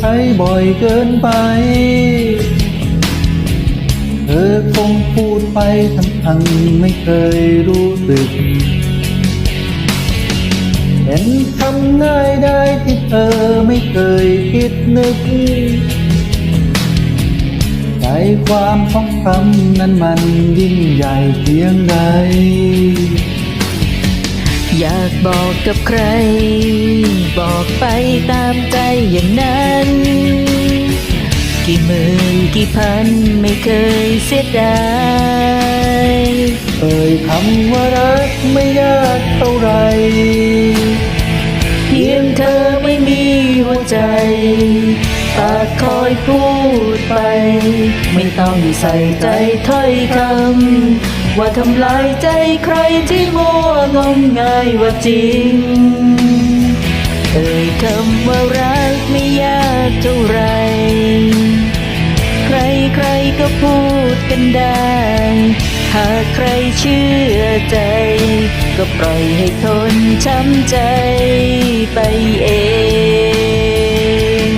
ใช้บ่อยเกินไป เธอคงพูดไปทั้งทั้งๆไม่เคยรู้สึก เห็นคำง่ายได้ที่เธอไม่เคยคิดนึก ใจความของคำนั้นมันยิ่งใหญ่เพียงใด อยากบอกกับใคร บอกไปตามใจอย่างนั้น กี่หมื่นกี่พันไม่เคยเสียดายเอ่ยคำว่ารักไม่ยากเท่าไร เพียงเธอไม่มีหัวใจปากคอยพูดไป ไม่ต้องใส่ใจถ้อยคำว่าทำลายใจใครที่มัวงมงายว่าจริง เอ่ยคำว่ารักไม่ยากเท่าไร ใครใครก็พูดกันได้ หากใครเชื่อใจ ก็ปล่อยให้ทนช้ำใจไปเอง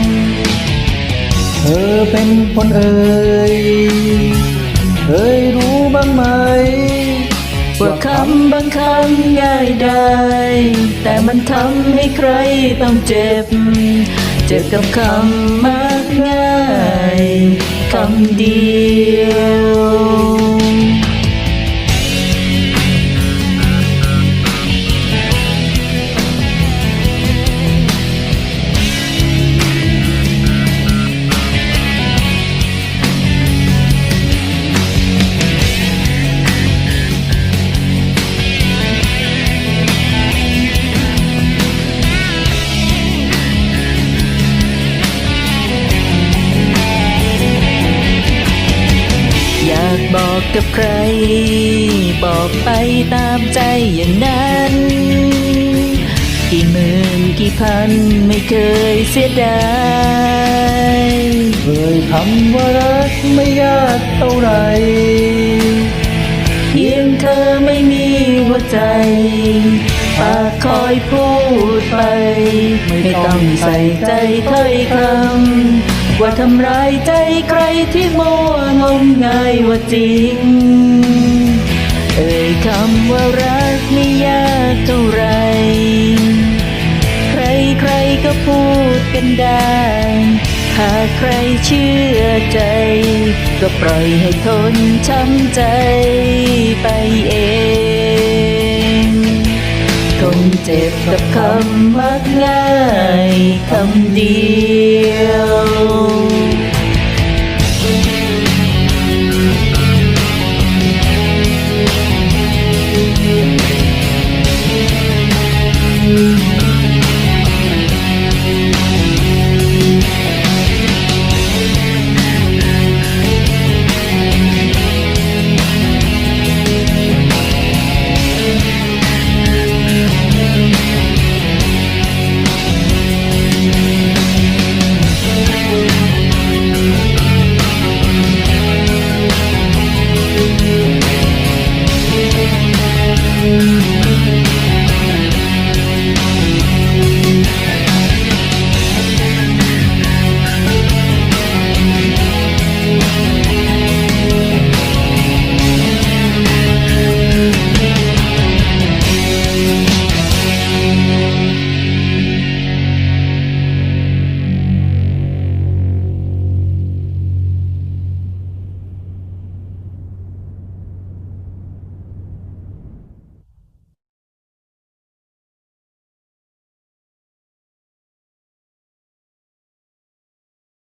เธอเป็นคนเอ่ยเคยรู้บ้างไหมว่าคำบางคำง่ายได้ แต่มันทำให้ใครต้องเจ็บ เจ็บกับคำม บอกกับใคร บอกไปตามใจอย่างนั้น กี่หมื่นกี่พันไม่เคยเสียดายเอ่ยคำว่ารักไม่ยากเท่าไหรเพียงเธอไม่มีหัวใจปากคอยพูดไป ไม่ต้องใส่ใจถ้อยคำ ว่าทำร้ายใจใครที่โมงมงายว่าจริง เอ่ยคำว่ารักไม่ยากเท่าไร ใครใครๆก็พูดกันได้ หากใครเชื่อใจ ก็ปล่อยให้ทนช้ำใจไปเอง เจ็บกับคำมักง่ายคำเดียว